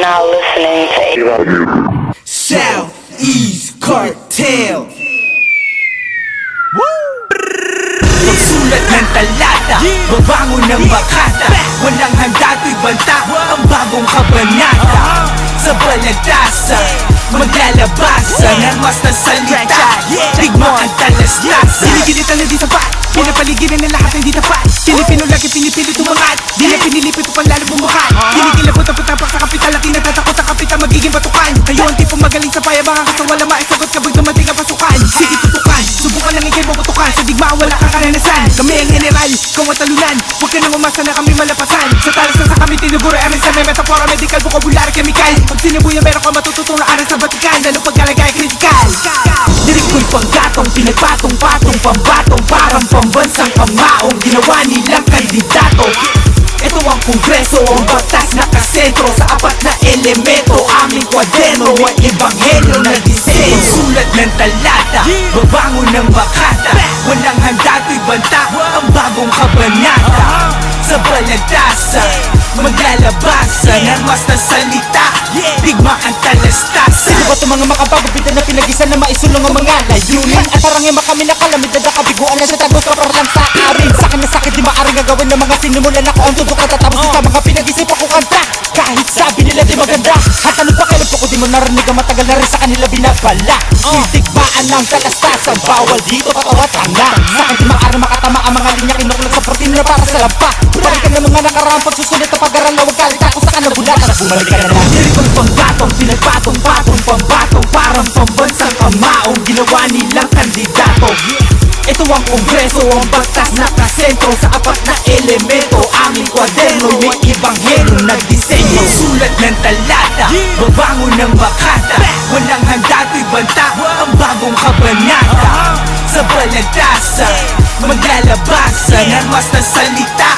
now listening to Southeast Cartel. Pagsulat ng talata Babangon ng makata Walang handa to'y banta Ang bagong kabanata. Sa balagtasa Maglalabasan Ang mas na salita Digmaan talastasan Giligilitan na di sapat. Pinapaligiran ng lahat ng di tapat. Pilipino lagi pinipilit umangat. Di na pinilipit upang payabangan Kasi wala maisagot kapag dumating ang pasukan Sige tutukan, subukan lang ikay mabutukan Sa digma wala kang karanasan. Kami ang general, ikaw ang talunan. Huwag ka nang umasa na kami malapasan. Sa talas na sa kami tinuguro sa may metapora, medical, vocabulary, chemical. Pag sinubuyan meron ka matututong na aral sa batikan Lalo pagkalagay kritikal Dirik ko'y panggatong, pinagpatong-patong Pambatong, parang pambansang pamaong Ginawa nilang kandidato. Ito ang kongreso, ang batas na kasentro Sa na elemento, aming kwaderno May ebanghelyo na disenyo. Sulat ng talata, babangon ng makata Walang handa to'y banta, ang bagong kabanata. Sa balagtasa, maglalabasan Ang mas na salita, digmaan talastasan. Sino ba itong mga makabagong bida na pinag-isa na maisulong ang mga layunin? At parang yung makami na kalamid na nakabiguan na sa tagos ka para lang sa arin Sa akin na sakit di maaring gagawin ng mga sinimulan ako Ang tudok at tatapos sa mga pinag-isip ako kanta. Kahit sabi di maganda. At ano pa kailan po ko di mo narinig ang matagal na rin sa kanila binabala. Sitigmaan ng talastasan Bawal dito patawa tanga Sa akin di maaring makatama ang mga linya Kinukulag sa protein na para sa lampa Balik ka ng mga nakaraang pagsusulit na pag-aral na Huwag kalita ko sa kanabulat. At bumalik ka na lang. Diri ko'y panggatong, pinagpatong-patong Pambatong, parang pambansang pamaong Ginawa nilang kandidato. Ito ang kongreso, ang batas na kasentro Sa apat na elemento, aming kwaderno May ibanghelyo na disenyo Sulat ng talata, babangon ng makata Walang handa to'y banta, ang bagong kabanata. Sa balagtasa, maglalabasan. Ang mas na salita